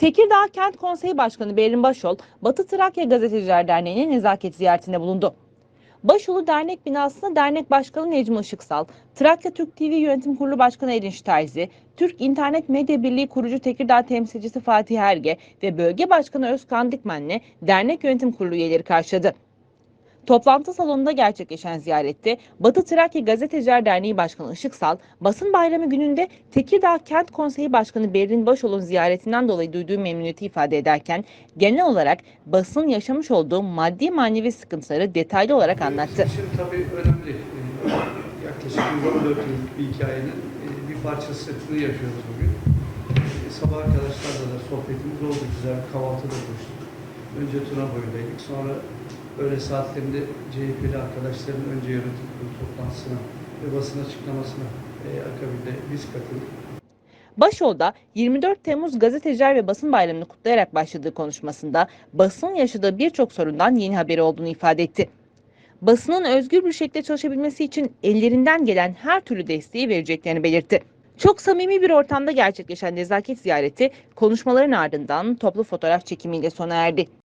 Tekirdağ Kent Konseyi Başkanı Berin Başol, Batı Trakya Gazeteciler Derneği'ne nezaket ziyaretinde bulundu. Başolu Dernek binasında dernek başkanı Necmi Işıksal, Trakya Türk TV Yönetim Kurulu Başkanı Erinç Terzi, Türk İnternet Medya Birliği kurucu Tekirdağ temsilcisi Fatih Erge ve Bölge Başkanı Özkan Dikmen'le dernek yönetim kurulu üyeleri karşıladı. Toplantı salonunda gerçekleşen ziyarette Batı Trakya Gazeteciler Derneği Başkanı Işıksal, basın bayramı gününde Tekirdağ Kent Konseyi Başkanı Berin Başol'un ziyaretinden dolayı duyduğu memnuniyeti ifade ederken genel olarak basın yaşamış olduğu maddi manevi sıkıntıları detaylı olarak anlattı. Şimdi tabii önemli. Ee, Yaklaşık 114 yıllık bir hikayenin e, bir parçasını yaşıyoruz bugün. Ee, Sabah arkadaşlarla da sohbetimiz oldu. Güzel bir kahvaltıda buluştuk. Önce Tuna boyundaydık. Sonra öğle saatlerinde CHP'li arkadaşların önce yönetim toplantısına ve basın açıklamasına e, akabinde biz katıldık. Başol'da 24 Temmuz Gazeteciler ve Basın Bayramı'nı kutlayarak başladığı konuşmasında basın yaşadığı birçok sorundan yeni haberi olduğunu ifade etti. Basının özgür bir şekilde çalışabilmesi için ellerinden gelen her türlü desteği vereceklerini belirtti. Çok samimi bir ortamda gerçekleşen nezaket ziyareti konuşmaların ardından toplu fotoğraf çekimiyle sona erdi.